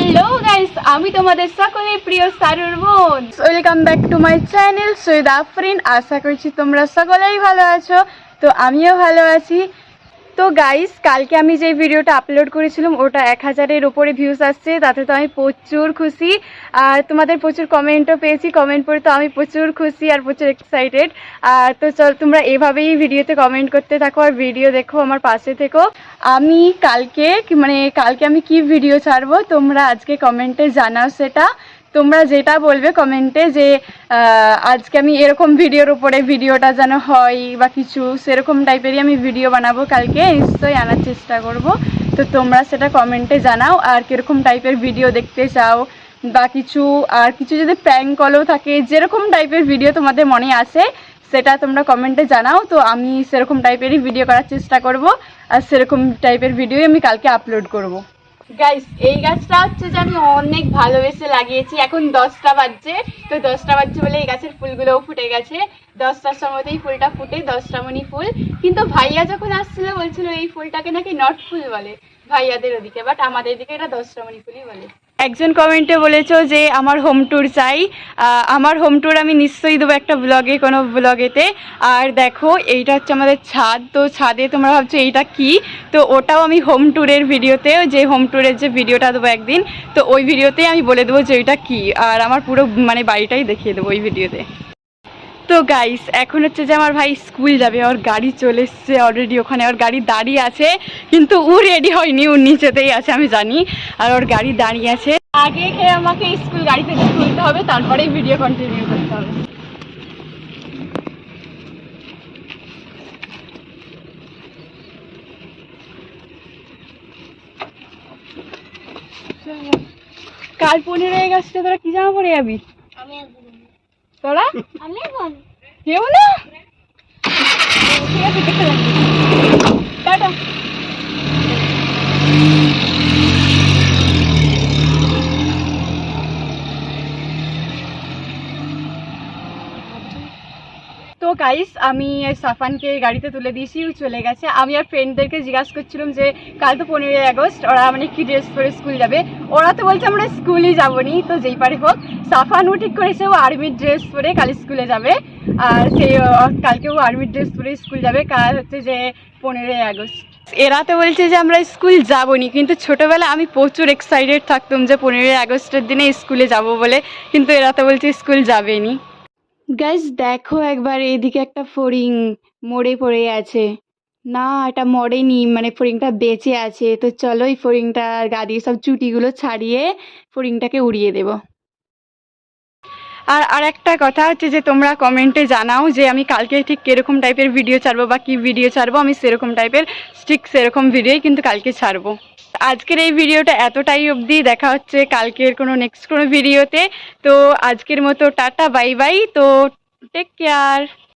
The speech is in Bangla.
হ্যালো গাইস আমি তোমাদের সকলের প্রিয় সারুর বোন। Welcome back to my channel Syed Afrin আশা করছি তোমরা সকলেই ভালো আছো। তো আমিও ভালো আছি। তো গাইস কালকে আমি যে ভিডিওটা আপলোড করেছিলাম, ওটা এক হাজারের ওপরে ভিউজ আসছে, তাতে তো আমি প্রচুর খুশি। আর তোমাদের প্রচুর কমেন্টও পেয়েছি কমেন্ট পড়ে তো আমি প্রচুর খুশি আর প্রচুর এক্সাইটেড আর তো চল, তোমরা এভাবেই ভিডিওতে কমেন্ট করতে থাকো আর ভিডিও দেখো আমার পাশে থেকো। আমি কালকে মানে কালকে আমি কি ভিডিও ছাড়বো, তোমরা আজকে কমেন্টে জানাও সেটা। তোমরা যেটা বলবে কমেন্টে যে আজকে আমি এরকম ভিডিওর উপরে ভিডিওটা যেন হয় বা কিছু সেরকম টাইপেরই আমি ভিডিও বানাবো কালকে, নিশ্চয়ই আনার চেষ্টা করব। তো তোমরা সেটা কমেন্টে জানাও, আর কীরকম টাইপের ভিডিও দেখতে চাও বা কিছু, আর কিছু যদি প্র্যাঙ্ক কলও থাকে, যেরকম টাইপের ভিডিও তোমাদের মনে আসে, সেটা তোমরা কমেন্টে জানাও। তো আমি সেরকম টাইপেরই ভিডিও করার চেষ্টা করব, আর সেরকম টাইপের ভিডিওই আমি কালকে আপলোড করব। গাইস এই গাছটা হচ্ছে যে আমি অনেক ভালোবেসে লাগিয়েছি। এখন দশটা বাজছে। তো দশটা বাজছে বলে এই গাছের ফুলগুলোও ফুটে গেছে। দশটার সময়তেই ফুলটা ফুটে দশটা মনি ফুল। কিন্তু ভাইয়া যখন আসছিল, বলছিল এই ফুলটাকে নাকি নট ফুল বলে, ভাইয়াদের ওদিকে। বাট আমাদের দিকে এটা দশটা মনি ফুলই বলে। একজন কমেন্টে বলেছ যে, আমার হোম ট্যুর চাই। আমার হোম ট্যুর আমি নিশ্চয়ই দেবো একটা ব্লগে কোনো ব্লগেতে আর দেখো, এইটা হচ্ছে আমাদের ছাদ। তো ছাদে তোমরা ভাবছ, এইটা কি? তো ওটাও আমি হোম ট্যুরের ভিডিওতে যে হোম ট্যুরের যে ভিডিওটা দেবো একদিন, তো ওই ভিডিওতেই আমি বলে দেবো যে ওইটা কি? আর আমার পুরো মানে বাড়িটাই দেখিয়ে দেবো ওই ভিডিওতে। তো গাইস এখন হচ্ছে যে আমার ভাই স্কুল যাবে, ওর গাড়ি চলে এসছে অলরেডি ওখানে, ওর গাড়ি দাঁড়িয়ে আছে, কিন্তু ও রেডি হয়নি, ও নিচেতেই আছে, আমি জানি, আর ওর গাড়ি দাঁড়িয়ে আছে। আগে খেয়ে আমাকে স্কুল গাড়ি থেকে তুলতে হবে, তারপরেই ভিডিও কন্টিনিউ করতে হবে। কাল পনেরো আগস্টে তোরা কি জামা পরে যাবি? তোরা? কেউ না? ঠিক আছে দেখে টাটা। তো গাইস আমি সাফানকে গাড়িতে তুলে দিয়েছি চলে গেছে। আমি আর ফ্রেন্ডদেরকে জিজ্ঞাসা করছিলাম যে কাল তো পনেরোই আগস্ট ওরা মানে কি ড্রেস পরে স্কুল যাবে? ওরা তো বলছে আমরা স্কুলই যাব নি তো যেই পারে হোক সাফানও ঠিক করেছে ও আর্মির ড্রেস পরে কাল স্কুলে যাবে। আর সে আহ, কালকে ও আর্মির ড্রেস পরে স্কুল যাবে কাল হচ্ছে যে পনেরোই আগস্ট। এরা তো বলছে যে আমরা স্কুল যাবনি কিন্তু ছোটোবেলা আমি প্রচুর এক্সাইটেড থাকতাম যে পনেরোই আগস্টের দিনে স্কুলে যাব বলে কিন্তু এরা তো বলছে স্কুল যাবেনি। গাইজ দেখো একবার এদিকে একটা ফড়িং মরে পড়ে আছে। না, এটা মরেনি মানে ফড়িংটা বেঁচে আছে। তো চলো এই ফড়িংটার গা দিয়ে সব চুটিগুলো ছাড়িয়ে ফড়িংটাকে উড়িয়ে দেব। আর আর একটা কথা হচ্ছে যে তোমরা কমেন্টে জানাও যে আমি কালকে ঠিক কীরকম টাইপের ভিডিও ছাড়বো বা কী ভিডিও ছাড়বো। আমি সেরকম টাইপের ঠিক সেরকম ভিডিওই কিন্তু কালকে ছাড়বো। আজকের এই ভিডিওটা এতটাই অবধি। দেখা হচ্ছে কালকের কোনো নেক্সট কোনো ভিডিওতে তো আজকের মতো টাটা বাই বাই তো টেক কেয়ার